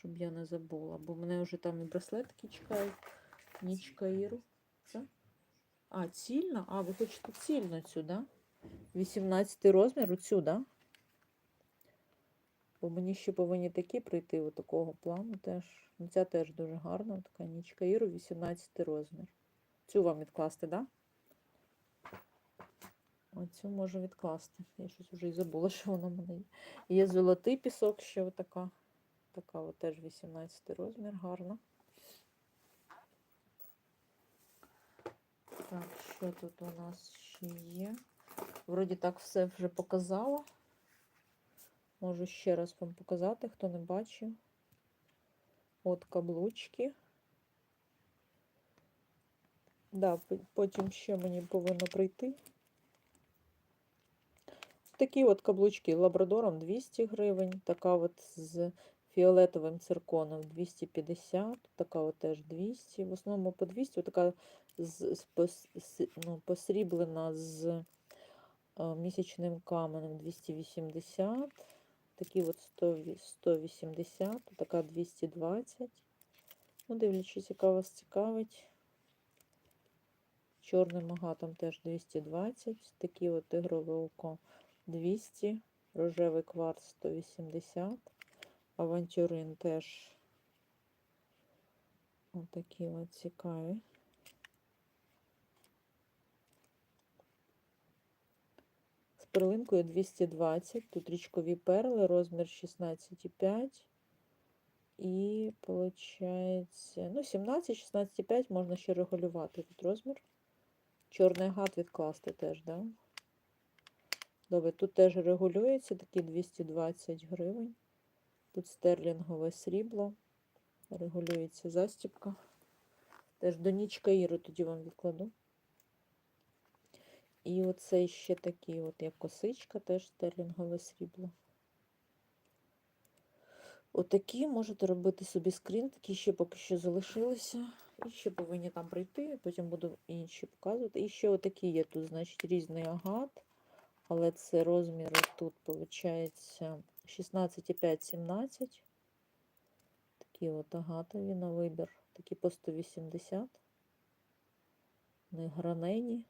щоб я не забула. Бо мене вже там і браслетки чекають. Нічка Іру. Це? А, цільна? А, ви хочете цільну цю, да? 18 розмір оцю, да? Бо мені ще повинні такі прийти от такого плану теж. Ну, Ця теж дуже гарна, така нічка Іру, 18 розмір. Цю вам відкласти, да? Оцю можу відкласти. Я щось вже і забула, що вона в мене є. Є золотий пісок ще отака. Така от теж 18 розмір, гарна. Так, що тут у нас ще є? Вроді так все вже показала. Можу ще раз вам показати, хто не бачив. От каблучки. Да, потім ще мені повинно прийти. Такі от каблучки лабрадором 200 гривень, така от з фіолетовим цирконом 250, така от теж 200. В основному по 200, така з, ну, посріблена з місячним каменем 280, такі от 100, 180, така 220. Ну, дивлячись, яка вас цікавить. Чорним агатом теж 220, такі от ігрове око 200, рожевий кварц 180, авантюрин теж отакі от цікаві. З перлинкою 220, тут річкові перли, розмір 16,5. І виходить, ну, 17, 16,5 можна ще регулювати тут розмір. Чорний агат відкласти теж, да? Добре, тут теж регулюється, такі 220 гривень. Тут стерлінгове срібло. Регулюється застібка. Теж до нічка Іру тоді вам відкладу. І оцей ще такий, от як косичка, теж стерлінгове срібло. Отакі можете робити собі скрін, такі ще поки що залишилися. І ще повинні там прийти, потім буду інші показувати. І ще отакі є тут, значить, різний агат. Але це розміри тут, виходить, 16,5, 17. Такі от агатові на вибір. Такі по 180. Не гранені.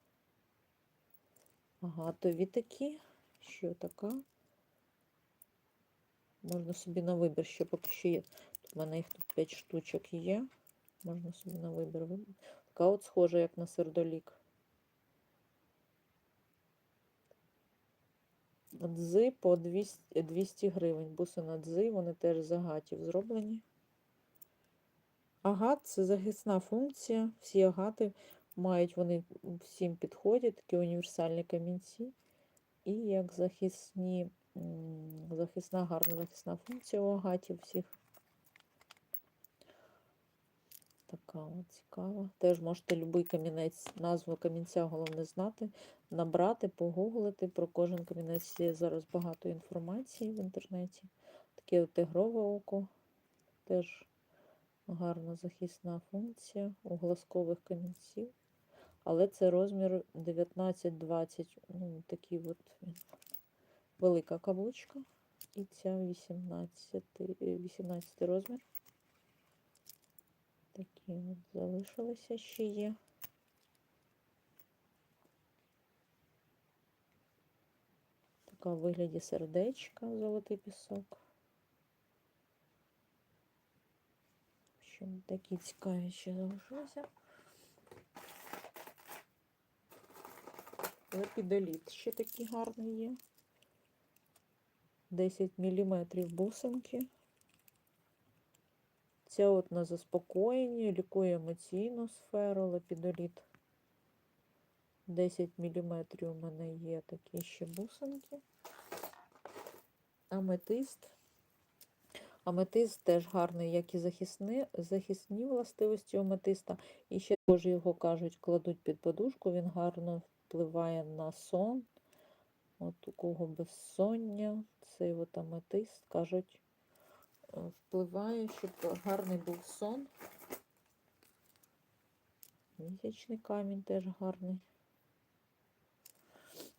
Агатові такі. Що така? Можна собі на вибір ще поки що є. Тут в мене їх тут 5 штучок є. Можна собі на вибір вибрати. Така от схожа, як на сердолік. Дзи по 200, 200 гривень. Бусина дзи, вони теж з агатів зроблені. Агат це захисна функція. Всі агати мають, вони всім підходять, такі універсальні камінці. І як захисні, захисна, гарна захисна функція у агатів всіх. Така от цікава. Теж можете будь-який камінець, назву камінця головне знати, набрати, погуглити. Про кожен камінець є зараз багато інформації в інтернеті. Таке от тигрове око. Теж гарна захисна функція у глазкових камінців. Але це розмір 19-20. Ну, такий от. Велика каблучка. І ця 18, е, 18 розмір. Такі от залишилися ще є. Така в вигляді сердечка, золотий пісок. Общем, такі цікаві ще залишилися. Лепідоліт ще такий гарний є. 10 мм бусинки. Ця от на заспокоєнні, лікує емоційну сферу, лепідоліт. 10 мм у мене є такі ще бусинки. Аметист. Аметист теж гарний, як і захисні, захисні властивості аметиста. І ще також його кажуть, кладуть під подушку, він гарно впливає на сон. От у кого безсоння, цей от аметист, кажуть, впливає, щоб гарний був сон. Місячний камінь теж гарний.